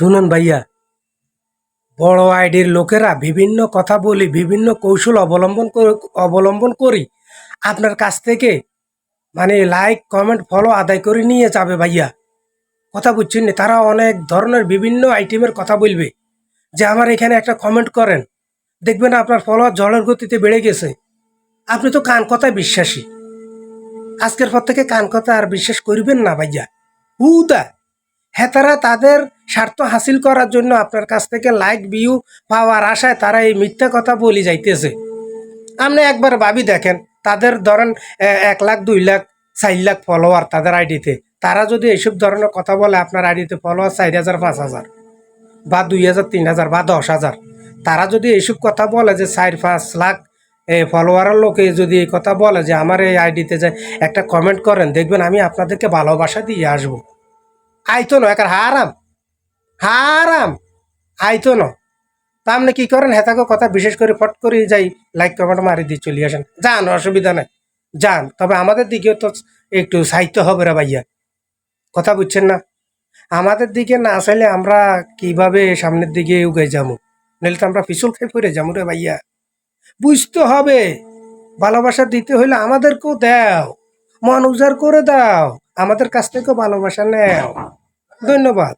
শুনুন ভাইয়া, বড় আইডির লোকেরা বিভিন্ন কথা বলি, বিভিন্ন কৌশল অবলম্বন অবলম্বন করি, আপনার কাছ থেকে মানে লাইক কমেন্ট ফলো আদায় করে নিয়ে যাবে ভাইয়া। কথা বুঝছেন না? তারা অনেক ধরনের বিভিন্ন আইটেমের কথা বলবে। যে আমার এখানে একটা কমেন্ট করেন, দেখবেন আপনার ফলোয়ার জলের গতিতে বেড়ে গেছে। আপনি তো কান কথায় বিশ্বাসী। আজকের পর থেকে কান কথা আর বিশ্বাস করবেন না ভাইয়া। হুদা হ্যাঁ তারা তাদের স্বার্থ হাসিল করার জন্য আপনার কাছ থেকে লাইক ভিউ পাওয়ার আশায় তারা এই মিথ্যা কথা বলি যাইতেছে। আপনি একবার ভাবি দেখেন, তাদের ধরেন এক লাখ, দুই লাখ, চার লাখ ফলোয়ার তাদের আইডিতে তারা যদি এইসব ধরনের কথা বলে, আপনার আইডিতে ফলোয়ার চার হাজার, পাঁচ হাজার, বা দুই হাজার, তিন হাজার, বা দশ হাজার। তারা যদি এইসব কথা বলে যে চার, পাঁচ লাখ ফলোয়ারের লোকে যদি এই কথা বলে যে আমার এই আইডিতে যে একটা কমেন্ট করেন, দেখবেন আমি আপনাদেরকে ভালোবাসা দিয়ে আসব। আইতো না, একার হারাম। হারাম। আইতো না। তা আপনি কি করেন? হেতাকে কথা বিশেষ করে ফট করে যাই লাইক কমেন্ট মারি দিয়ে চলে আসেন। যান, অসুবিধা নাই। যান। তবে আমাদের দিকেও তো একটু সাহিত্য হবে রে ভাইয়া। কথা বুঝছেন না? আমাদের দিকে না আসলে আমরা কীভাবে সামনের দিকে উগে যাব? নাহলে তো আমরা পিছল খেয়ে পড়ে যাব রে ভাইয়া। বুঝতে হবে। ভালোবাসা দিতে হইলে আমাদেরকেও দাও। মন উজাড় করে দাও। আমাদের কাছ থেকে ভালোবাসা নেও। ধন্যবাদ।